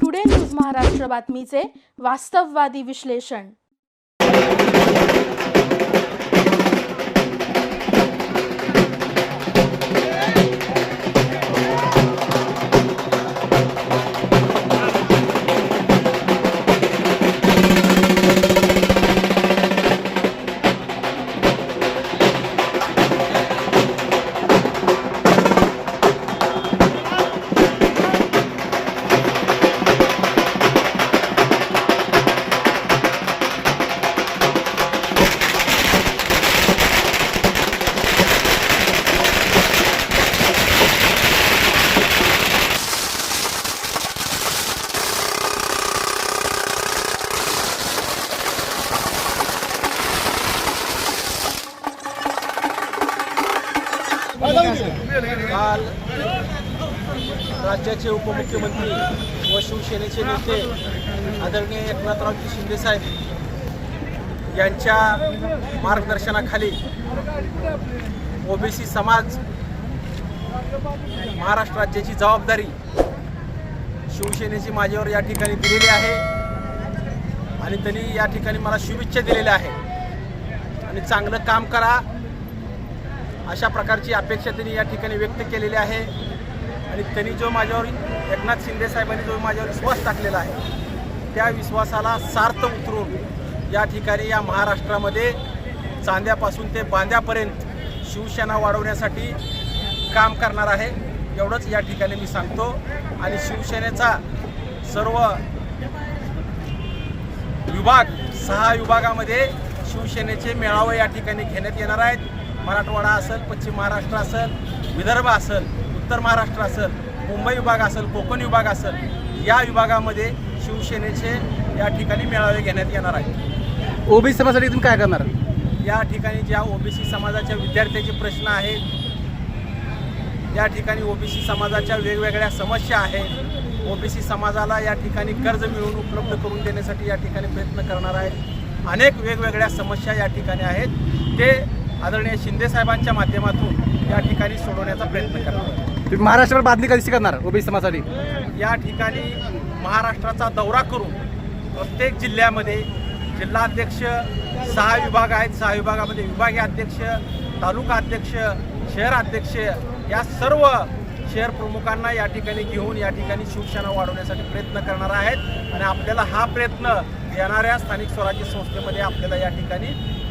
Today news Maharashtra बातमीचे वास्तववादी विश्लेषण काल राज्याचे उपमुख्यमंत्री व शिवसेनेचे नेते आदरणीय एकनाथरावजी शिंदेसाहेब यांच्या मार्गदर्शनाखाली ओबीसी समाज महाराष्ट्र राज्याची जबाबदारी शिवसेनेची माझ्यावर या ठिकाणी दिलेली आहे आणि त्यांनी या ठिकाणी मला शुभेच्छा दिलेल्या आहे आणि चांगलं काम करा. अशा प्रकारची अपेक्षा त्यांनी या ठिकाणी व्यक्त केलेली आहे. आणि त्यांनी जो माझ्यावर एकनाथ शिंदे साहेबांनी जो माझ्यावर विश्वास टाकलेला आहे त्या विश्वासाला सार्थ उतरून या ठिकाणी या महाराष्ट्रामध्ये चांद्यापासून ते बांद्यापर्यंत शिवसेना वाढवण्यासाठी काम करणार आहे. एवढंच या ठिकाणी मी सांगतो. आणि शिवसेनेचा सर्व विभाग सहा विभागामध्ये शिवसेनेचे मेळावे या ठिकाणी घेण्यात येणार आहेत. मराठवाडा असेल पश्चिम महाराष्ट्र असेल विदर्भ असेल उत्तर महाराष्ट्र असेल मुंबई विभाग असेल कोकण विभाग असेल या विभागामध्ये शिवसेनेचे या ठिकाणी मेळावे घेण्यात येणार आहेत. ओबीसी समाजासाठी तुम्ही काय करणार? या ठिकाणी ज्या ओबीसी समाजाच्या विद्यार्थ्याचे प्रश्न आहेत या ठिकाणी ओबीसी समाजाच्या वेगवेगळ्या समस्या आहेत ओबीसी समाजाला या ठिकाणी कर्ज मिळवून उपलब्ध करून देण्यासाठी या ठिकाणी प्रयत्न करणार आहेत. अनेक वेगवेगळ्या समस्या या ठिकाणी आहेत. ते आदरणीय शिंदे साहेबांच्या माध्यमातून या ठिकाणी सोडवण्याचा प्रयत्न करणार. तुम्ही महाराष्ट्रावर बांधणी कशी करणार ओबीसी समाजासाठी? या ठिकाणी महाराष्ट्राचा दौरा करून प्रत्येक जिल्ह्यामध्ये जिल्हाध्यक्ष सहा विभाग आहेत. सहा विभागामध्ये विभागीय अध्यक्ष तालुका अध्यक्ष शहर अध्यक्ष या सर्व शहर प्रमुखांना या ठिकाणी घेऊन या ठिकाणी शिवसेना वाढवण्यासाठी प्रयत्न करणार आहेत. आणि आपल्याला हा प्रयत्न येणाऱ्या स्थानिक स्वराज्य संस्थेमध्ये आपल्याला या ठिकाणी